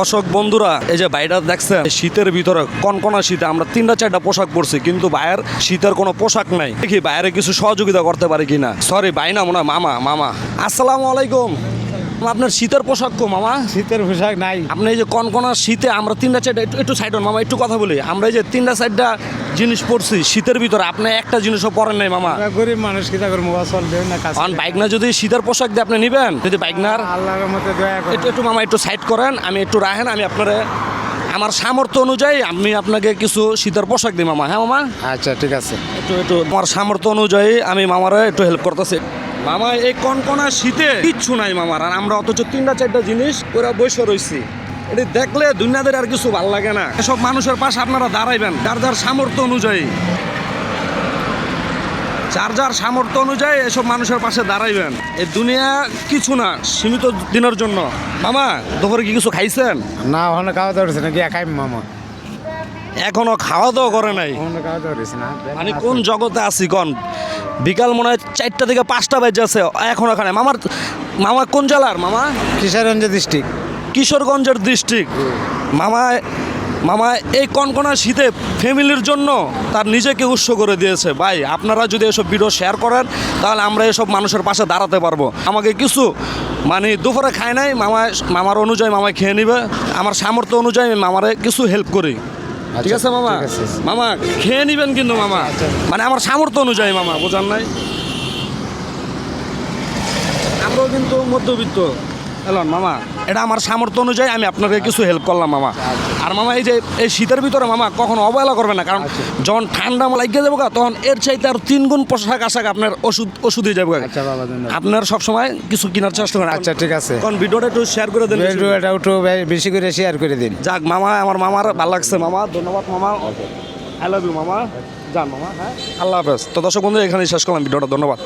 দর্শক বন্ধুরা এই যে বাইরা দেখছেন শীতের ভিতরে কনকনা শীতে আমরা তিনটা চারটা পোশাক পরছি কিন্তু বাইরের শীতের কোনো পোশাক নাই। দেখি বাইরে কিছু সহযোগিতা করতে পারি কিনা? সরি ভাই না মনে হয় মামা মামা। আসসালামু আলাইকুম। আপনার শীতের পোশাক কো মামা? শীতের পোশাক নাই। আপনি এই যে কনকনা শীতে আমরা তিনটা চারটা একটু একটু সাইড মামা একটু কথা বলি। আমরা এই যে তিনটা চারটা জিনিস পরছি শীতের ভিতরে আপনি একটা জিনিসও পরেন নাই মামা। আমরা গরিব মানুষ কি করে মোবাইল চলবে না কাজ কারণ বাইক না যদি শীতের পোশাক দিয়ে আপনি নিবেন যদি বাইক না আল্লাহর মতে দয়া করে একটু একটু মামা একটু সাইড করেন আমি একটু রাখেন আমি আপনার আমার সামর্থ্য অনুযায়ী আমি আপনাকে কিছু শীতের পোশাক দিই মামা হ্যাঁ মামা? আচ্ছা ঠিক আছে। একটু একটু আমার সামর্থ্য অনুযায়ী আমি মামারে একটু হেল্প করতেছি। মামা এই কনকনা শীতে কিচ্ছু নাই মামার আর আমরা অথচ তিনটা চারটা জিনিস ওরা বসে রয়েছি এটি দেখলে দুনিয়াদের আর কিছু ভালো লাগে না। এসব মানুষের পাশে আপনারা দাঁড়াইবেন। যার যার সামর্থ্য অনুযায়ী। যার যার সামর্থ্য অনুযায়ী এসব মানুষের পাশে দাঁড়াইবেন। এই দুনিয়া কিছু না সীমিত দিনের জন্য। মামা দুপুরে কি কিছু খাইছেন? না ওখানে খাওয়া দাওয়া হচ্ছে না। গিয়া খাই মামা। এখনও খাওয়া দাওয়া করে নাই? ওখানে খাওয়া দাওয়া হচ্ছে না। মানে কোন জগতে আছি কোন? বিকাল মনে হয় চারটা থেকে পাঁচটা বেজে আছে। এখন ওখানে মামার মামা কোন জেলার? মামা? কিশোরগঞ্জ ডিস্ট্রিক্ট। কিশোরগঞ্জের ডিস্ট্রিক্ট মামা মামা এই কনকনা শীতে ফ্যামিলির জন্য তার নিজেকে উৎস করে দিয়েছে। ভাই আপনারা যদি এসব ভিডিও শেয়ার করেন তাহলে আমরা এসব মানুষের পাশে দাঁড়াতে পারব। আমাকে কিছু মানে দুপুরে খায় নাই মামা মামার অনুযায়ী মামা খেয়ে নিবে। আমার সামর্থ্য অনুযায়ী আমি মামারে কিছু হেল্প করি। ঠিক আছে মামা? মামা খেয়ে নিবেন কিন্তু মামা। মানে আমার সামর্থ্য অনুযায়ী মামা বোঝান নাই? আমরাও কিন্তু মধ্যবিত্ত। এলন মামা এটা আমার সামর্থ্য অনুযায়ী আমি আপনাকে কিছু হেল্প করলাম মামা। আর মামা এই যে এই শীতের ভিতরে মামা কখনো অবহেলা করবে না কারণ যখন ঠান্ডা লাগিয়ে যাব তখন এর চাইতে আর তিন গুণ পোশাক আশাক আপনার ওষুধ ওষুধই যাব। আচ্ছা আপনার সবসময় কিছু কেনার চেষ্টা করেন। আচ্ছা ঠিক আছে। কারণ ভিডিওটা একটু শেয়ার করে দেন ভিডিওটা একটু বেশি করে শেয়ার করে দিন। যাক মামা আমার মামার ভালো লাগছে মামা ধন্যবাদ মামা। আই লাভ ইউ মামা। যান মামা হ্যাঁ। আল্লাহ হাফেজ। তো দর্শক বন্ধু এখানেই শেষ করলাম ভিডিওটা ধন্যবাদ।